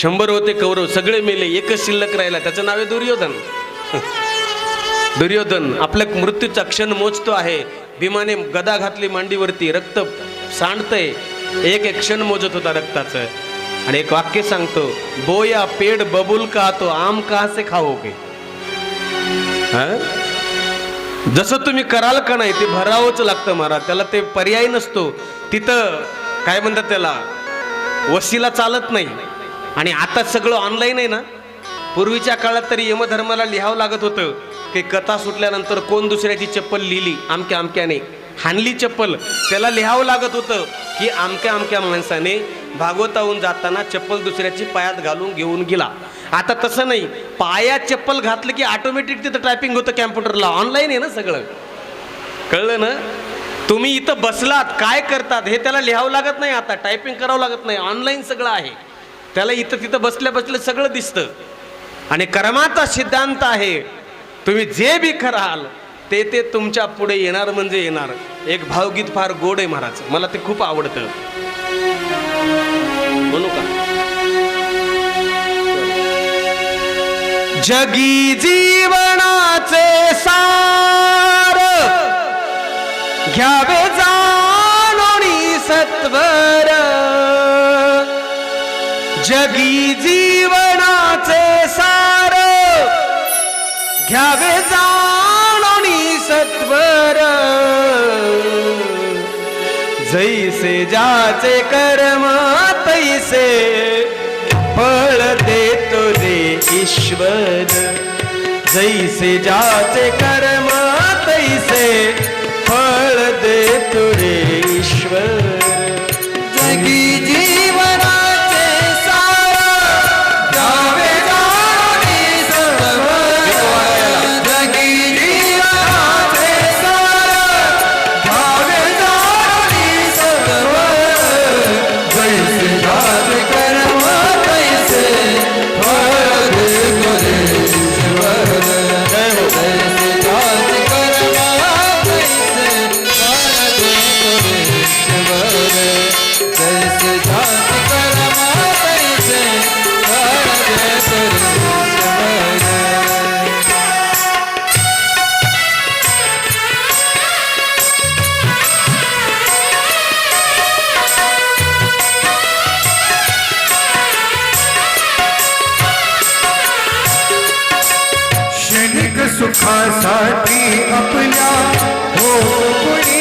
शंभर होते कौरव सगळे मेले एकच शिल्लक राहिला त्याचं नाव आहे दुर्योधन. दुर्योधन आपल्या मृत्यूचा क्षण मोजतो आहे. भीमाने गदा घातली मांडीवरती रक्त सांडतंय. एक एक क्षण मोजत होता रक्ताचं. आणि एक वाक्य सांगतो बोया पेड बबुल का तो आम का से खाओगे जसं तुम्ही कराल का नाही ते भरावंच लागतं महाराज. त्याला ते पर्याय नसतो. तिथं काय म्हणतात त्याला वसीला चालत नाही. आणि आता सगळं ऑनलाईन आहे ना? पूर्वीच्या काळात तरी यमधर्माला लिहावं लागत होतं. की कथा सुटल्यानंतर कोण दुसऱ्याची चप्पल लिहिली? आमक्या आमक्याने. हानली चप्पल. त्याला लिहावं लागत होतं की आमक्या आमक्या माणसाने भागवताहून जाताना चप्पल दुसऱ्याची पायात घालून घेऊन गेला. आता तसं नाही. पायात चप्पल घातलं की ऑटोमॅटिक तिथं टायपिंग होतं कॅम्प्युटरला ऑनलाईन आहे ना सगळं. कळलं ना? तुम्ही इथं बसलात काय करतात? हे त्याला लिहावं लागत नाही आता. टायपिंग करावं लागत नाही. ऑनलाईन सगळं आहे. त्याला इथं तिथं बसल्या बसल्या सगळं दिसतं. आणि कर्माचा सिद्धांत आहे तुम्ही जे बी कराल ते ते तुमच्यापुढे येणार म्हणजे येणार. एक भावगीत फार गोड आहे महाराज मला ते खूप आवडतं. म्हणू का? जगी जीवनाचे सार घ्यावे जाणोनी सत्वर. जगी जीवनाचे सार. घ्यावे जाणोनी सत्वर. जैसे जाचे कर्म तैसे फळ देतो रे ईश्वर. जैसे जाचे कर्म तैसे क्षणिक आपल्या हो कोणी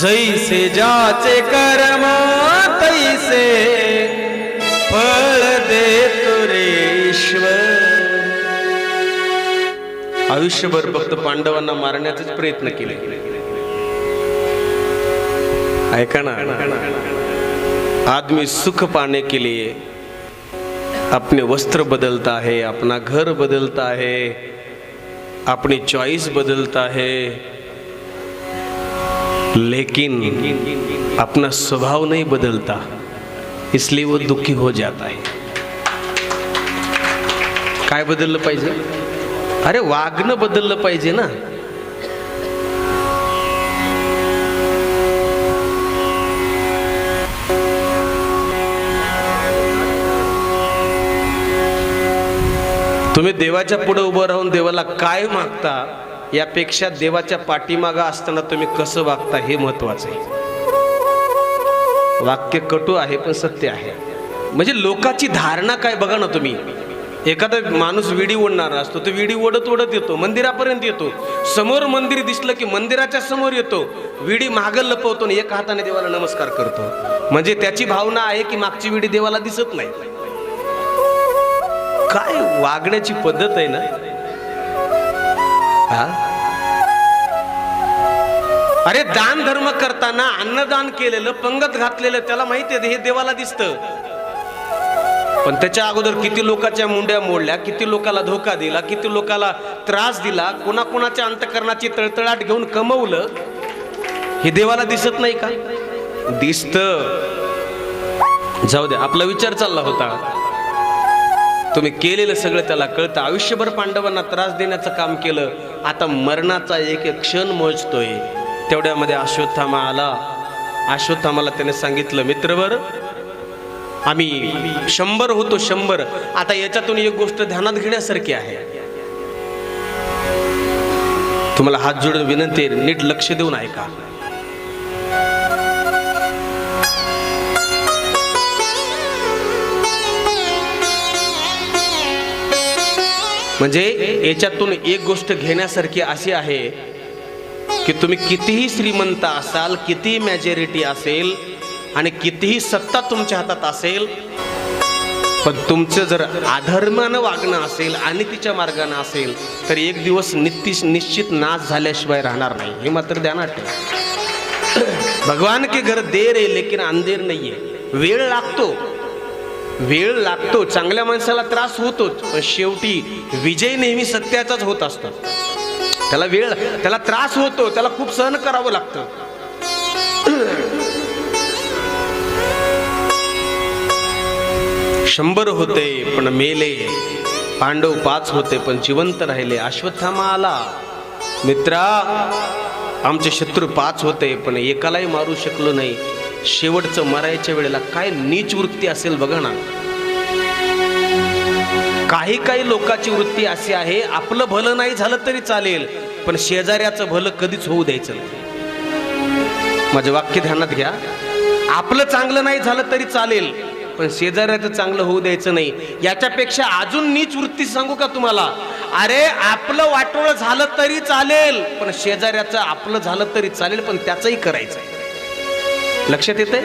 जैसे जाचे कर्म तैसे फळ देतो रे ईश्वर। आयुष्यभर फक्त पांडवांना मारण्याचाच प्रयत्न केले. ऐका ना. आदमी सुख पाने के लिए अपने वस्त्र बदलता है अपना घर बदलता है अपनी चॉइस बदलता है लेकिन अपना स्वभाव नहीं बदलता इसलिए वो दुखी हो जाता है। काय बदललं पाहिजे? अरे वागणं बदललं पाहिजे ना। तुम्ही देवाच्या पुढे उभं राहून देवाला काय मागता? यापेक्षा देवाच्या पाठीमागा असताना तुम्ही कसं वागता हे महत्वाचं आहे. वाक्य कटू आहे पण सत्य आहे. म्हणजे लोकाची धारणा काय बघा ना तुम्ही. एखादा माणूस विडी ओढणारा असतो तो विडी ओढत ओढत येतो मंदिरापर्यंत येतो. समोर मंदिर दिसलं की मंदिराच्या समोर येतो. विडी मागं लपवतो आणि एका हाताने देवाला नमस्कार करतो. म्हणजे त्याची भावना आहे की मागची विडी देवाला दिसत नाही. काय वागण्याची पद्धत आहे ना? हा? अरे दान धर्म करताना अन्नदान केलेलं पंगत घातलेलं त्याला माहिती आहे हे देवाला दिसतं. पण त्याच्या अगोदर किती लोकांच्या मुंड्या मोडल्या किती लोकाला धोका दिला किती लोकाला त्रास दिला कोणाकोणाच्या अंतकरणाची तळतळाट घेऊन कमवलं हे देवाला दिसत नाही का? दिसत. जाऊ दे आपला विचार चालला होता. तुम्ही केलेलं सगळं त्याला कळतं. आयुष्यभर पांडवांना त्रास देण्याचं काम केलं आता मरणाचा एक एक क्षण मोजतोय. तेवढ्यामध्ये अश्वत्थामा आला. अश्वत्थामाला त्याने सांगितलं मित्रवर आम्ही शंभर होतो शंभर. आता याच्यातून एक गोष्ट ध्यानात घेण्यासारखी आहे. तुम्हाला हात जोडून विनंती नीट लक्ष देऊन ऐका. म्हणजे याच्यातून एक गोष्ट घेण्यासारखी अशी आहे की तुम्ही कितीही श्रीमंत असाल कितीही मॅजॉरिटी असेल आणि कितीही सत्ता तुमच्या हातात असेल पण तुमचं जर अधर्मानं वागणं असेल आणि तिच्या मार्गानं असेल तर एक दिवस नित्य निश्चित नाश झाल्याशिवाय राहणार नाही. हे मात्र ध्यानात ठेवा भगवान के घर देर आहे लेकिन अंधेर नाहीये. वेळ लागतो. वेळ लागतो चांगल्या माणसाला त्रास होतोच पण शेवटी विजय नेहमी सत्याचाच होत असतो. त्याला वेळ त्याला त्रास होतो त्याला खूप सहन करावं लागतं. शंभर होते पण मेले. पांडव पाच होते पण जिवंत राहिले. अश्वत्थामा आला मित्रा आमचे शत्रू पाच होते पण एकालाही मारू शकलो नाही. शेवटचं मरायच्या वेळेला काय नीच वृत्ती असेल बघा ना. काही काही लोकांची वृत्ती अशी आहे आपलं भलं नाही झालं तरी चालेल पण शेजाऱ्याचं भलं कधीच होऊ द्यायचं नाही. माझं वाक्य ध्यानात घ्या. आपलं चांगलं नाही झालं तरी चालेल पण शेजाऱ्याचं चांगलं होऊ द्यायचं नाही. याच्यापेक्षा अजून नीच वृत्ती सांगू का तुम्हाला? अरे आपलं वाटोळं झालं तरी चालेल पण शेजाऱ्याचं आपलं झालं तरी चालेल पण त्याचंही करायचं लक्षात येते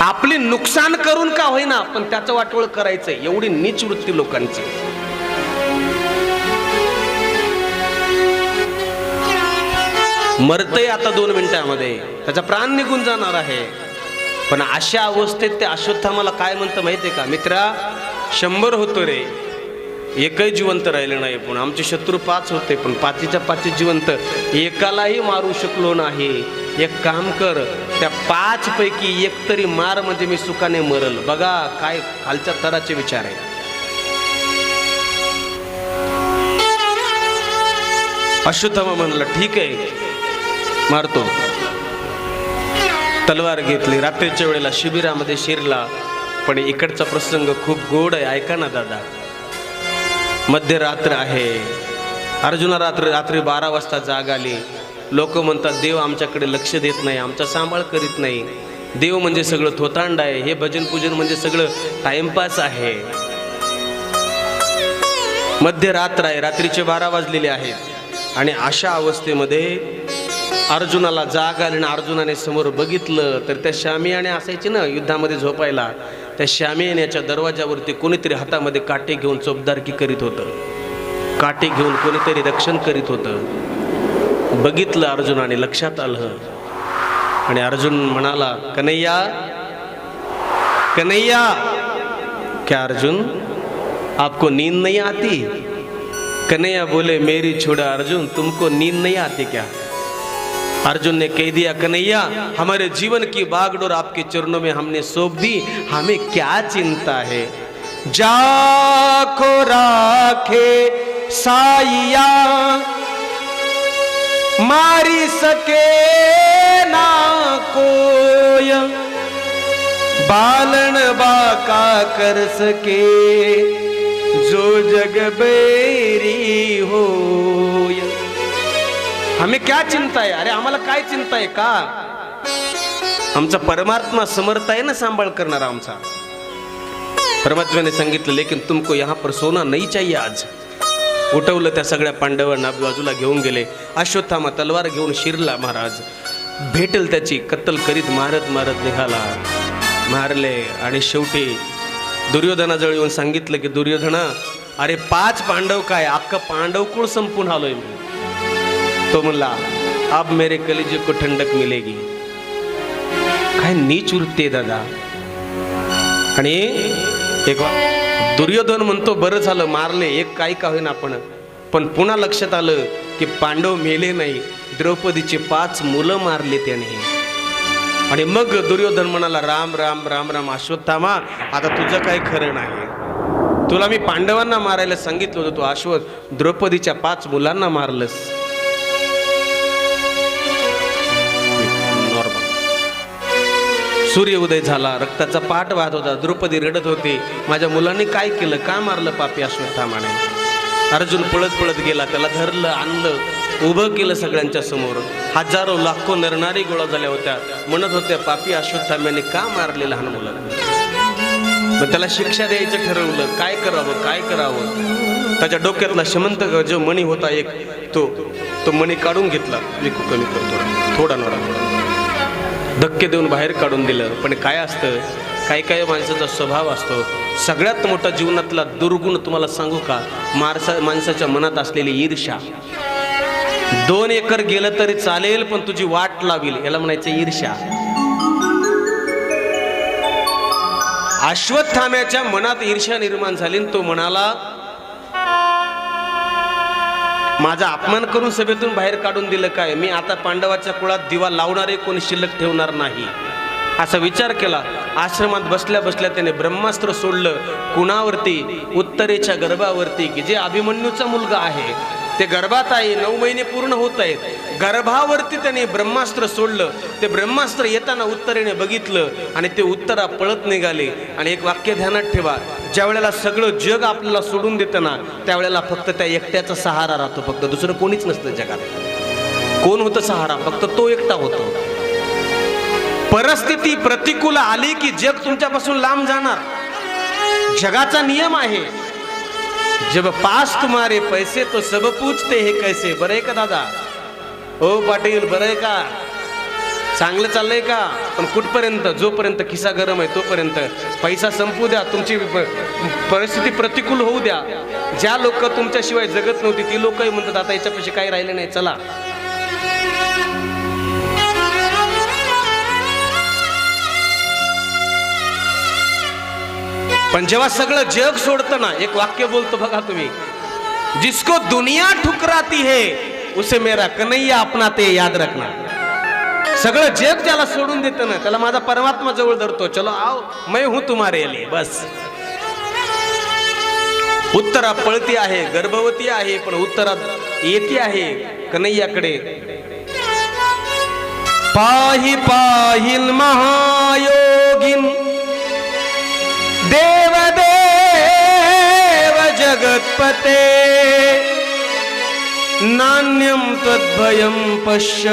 आपली नुकसान करून का होईना पण त्याचं वाटोळ करायचंय एवढी नीच वृत्ती लोकांची. मरतय आता दोन मिनिटांमध्ये. त्याचा प्राण निघून जाणार आहे. पण अशा अवस्थेत ते अश्वत्थामाला काय म्हणतं माहितीये का? मित्रा शंभर होतो रे. एकही जिवंत राहिले नाही पण आमचे शत्रू पाच होते पण पाचीच्या पाची जिवंत एकालाही मारू शकलो नाही. एक काम कर त्या पाच पैकी एक तरी मार म्हणजे मी सुखाने मरल. बघा काय खालच्या थराचे विचार आहे अश्वत्थामा म्हणलं ठीक आहे. मारतो. तलवार घेतली. रात्रीच्या वेळेला शिबिरामध्ये शिरला. पण इकडचा प्रसंग खूप गोड आहे. ऐका ना दादा. मध्यरात्र आहे. अर्जुना रात्र रात्री बारा वाजता जाग आली. लोक म्हणतात देव आमच्याकडे लक्ष देत नाही आमचा सांभाळ करीत नाही. देव म्हणजे सगळं थोतांड आहे हे भजन पूजन म्हणजे सगळं टाइमपास आहे. मध्यरात्र आहे रात्रीचे बारा वाजलेले आहेत. आणि अशा अवस्थेमध्ये अर्जुनाला जाग आली आणि अर्जुनाने समोर बघितलं तर त्या श्यामियाने असायचे ना युद्धामध्ये झोपायला. त्या श्यामियानेच्या दरवाजावरती कोणीतरी हातामध्ये काटे घेऊन चोपदारकी करीत होतं. काटे घेऊन कोणीतरी रक्षण करीत होतं. बघितलं अर्जुनाने लक्षात आलं. आणि अर्जुन म्हणाला कन्हैया कन्हैया क्या अर्जुन आपको नींद नहीं आती? कन्हैया बोले मेरी छोड़ा अर्जुन तुमको नींद नहीं आती क्या? अर्जुन ने कह दिया कन्हैया हमारे जीवन की बागडोर आपके चरणों में हमने सौंप दी हमें क्या चिंता है? जाखो राखे साइया मारी सके ना कोय। बालन बाका कर सके जो जग बेरी हो हमें क्या चिंता आहे अरे आम्हाला काय चिंता आहे का? आमचा परमात्मा समर्थ आहे ना सांभाळ करणारा आमचा. परमात्म्याने सांगितलं लेकिन तुमको यहाँ पर सोना नाही चाहिए आज. उठवलं त्या सगळ्या पांडवांना बाजूला घेऊन गेले. अश्वत्थामा तलवार घेऊन शिरला महाराज. भेटेल त्याची कत्तल करीत मारत मारत निघाला. मारले आणि शेवटी दुर्योधनाजवळ येऊन सांगितलं की दुर्योधना अरे पाच पांडव काय? अख्खं पांडव कुळ संपून आलोय मी. तो म्हणला अब मेरे कलेजे को ठंडक मिलेगी. काय नीच वृत्ती आहे दादा. आणि एक वा- दुर्योधन म्हणतो बरं झालं मारले एक काही का होईना आपण. पण पुन्हा लक्षात आलं की पांडव मेले नाही. द्रौपदीचे पाच मुलं मारले त्याने. आणि मग दुर्योधन म्हणाला राम राम राम राम अश्वत्थामा आता तुझं काही खरं नाही. तुला मी पांडवांना मारायला सांगितलं होतं तू अश्वत द्रौपदीच्या पाच मुलांना मारलंस. सूर्य उदय झाला रक्ताचा पाठ वाहत होता द्रौपदी रडत होती. माझ्या मुलांनी काय केलं का मारलं पापी अश्वत्थामाने अर्जुन पळत पळत गेला त्याला धरलं आणलं उभं केलं सगळ्यांच्या समोर. हजारो लाखो नरणारी गोळा झाल्या होत्या. म्हणत होत्या पापी अश्वत्थाम्याने का मारले लहान मुलांना? मग त्याला शिक्षा द्यायचं ठरवलं काय करावं काय करावं? त्याच्या डोक्यातला शमंत जो मणी होता एक तो तो मणी काढून घेतला. विकू कमी करतो थोडा नोडा. धक्के देऊन बाहेर काढून दिलं. पण काय असतं? काही काही माणसाचा स्वभाव असतो. सगळ्यात मोठा जीवनातला दुर्गुण तुम्हाला सांगू का? माणसा माणसाच्या मनात असलेली ईर्षा दोन एकर गेलं तरी चालेल पण तुझी वाट लावील. याला म्हणायचं ईर्षा अश्वत्थाम्याच्या मनात ईर्ष्या निर्माण झाली आणि तो म्हणाला माझा अपमान करून सभेतून बाहेर काढून दिलं काय? मी आता पांडवाच्या कुळात दिवा लावणारे कोणी शिल्लक ठेवणार नाही. असा विचार केला. आश्रमात बसल्या बसल्या त्याने ब्रह्मास्त्र सोडलं. कुणावरती? उत्तरेच्या गर्भावरती की जे अभिमन्यूचा मुलगा आहे. ते गर्भात आहे नऊ महिने पूर्ण होत आहेत. गर्भावरती त्याने ब्रह्मास्त्र सोडलं. ते ब्रह्मास्त्र येताना उत्तरेने बघितलं आणि ते उत्तरा पळत निघाले. आणि एक वाक्य ध्यानात ठेवा. ज्या वेळेला सगळं जग आपल्याला सोडून देतं ना त्यावेळेला फक्त त्या एकट्याचा सहारा राहतो. फक्त दुसरं कोणीच नसतं जगात. कोण होतं सहारा? फक्त तो एकटा होतो. परिस्थिती प्रतिकूल आली की जग तुमच्यापासून लांब जाणार. जगाचा नियम आहे. जब पास तुम्हारे पैसे तो सब पूछते हे कैसे? बरं आहे का दादा? हो पाटील बरं आहे का? चांगलं चाललंय का? पण कुठपर्यंत? जोपर्यंत खिसा गरम आहे तोपर्यंत. पैसा संपू द्या तुमची परिस्थिती प्रतिकूल होऊ द्या. ज्या लोक तुमच्याशिवाय जगत नव्हती ती लोकही म्हणतात आता याच्यापाशी काही राहिले नाही चला. पण जेव्हा सगळं जग सोडतं ना एक वाक्य बोलतो बघा तुम्ही. जिसको दुनिया ठुकराती है उसे मेरा कन्हैया अपना ते याद रखना. सगळं जग ज्याला सोडून देतं ना त्याला माझा परमात्मा जवळ धरतो. चलो आओ मै हूं तुम्हारे लिए बस. उत्तरा पळती आहे गर्भवती आहे पण उत्तरात येते आहे कन्हैयाकडे. पाही पाहिल महायोगिन देव देव जगत्पते. नान्यं तद्भयम पश्य.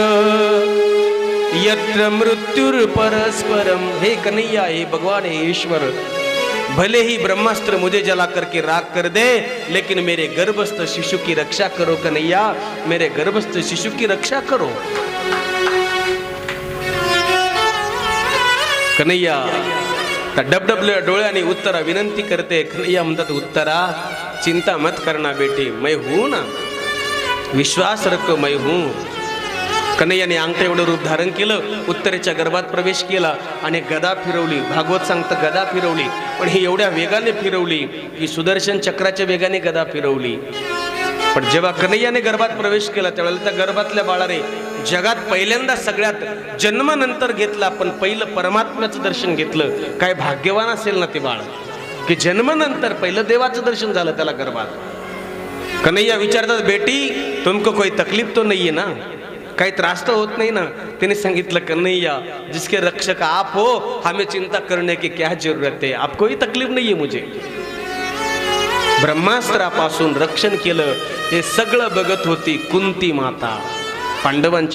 यत्र मृत्युर परस्परम हे कन्हैया हे भगवान हे ईश्वर भले ही ब्रह्मास्त्र मुझे जला करके राख कर दे लेकिन मेरे गर्भस्थ शिशु की रक्षा करो कन्हैया मेरे गर्भस्थ शिशु की रक्षा करो। कन्हैया त्या डबडबल्या डोळ्याने उत्तरा विनंती करते कन्हैया म्हणतात उत्तरा चिंता मत करना बेटी मैं हूं ना विश्वास रख मैं हूं. कन्हैयाने अंगठा एवढं रूप धारण केलं उत्तरेच्या गर्भात प्रवेश केला आणि गदा फिरवली. भागवत सांगतं गदा फिरवली. पण ही एवढ्या वेगाने फिरवली की सुदर्शन चक्राच्या वेगाने गदा फिरवली. पण जेव्हा कन्हैयाने गर्भात प्रवेश केला त्यावेळेला त्या गर्भातल्या बाळाने जगात पहिल्यांदा सगळ्यात जन्मानंतर घेतला पण पहिलं परमात्म्याचं दर्शन घेतलं. काय भाग्यवान असेल ना ते बाळ? की जन्मानंतर पहिलं देवाचं दर्शन झालं त्याला गर्भात. कन्हैया विचारतात बेटी तुमको कोई तकलीफ तो नाही आहे ना? काही त्रास तर होत नाही ना. त्याने सांगितलं कन्हैया जिसके रक्षक आप हो हमें चिंता करने की क्या जरूरत है? आप कोई तकलीफ नहीं है मुझे. ब्रह्मास्त्रापासून रक्षण केलं हे सगळं बघत होती कुंती माता. पांडवांची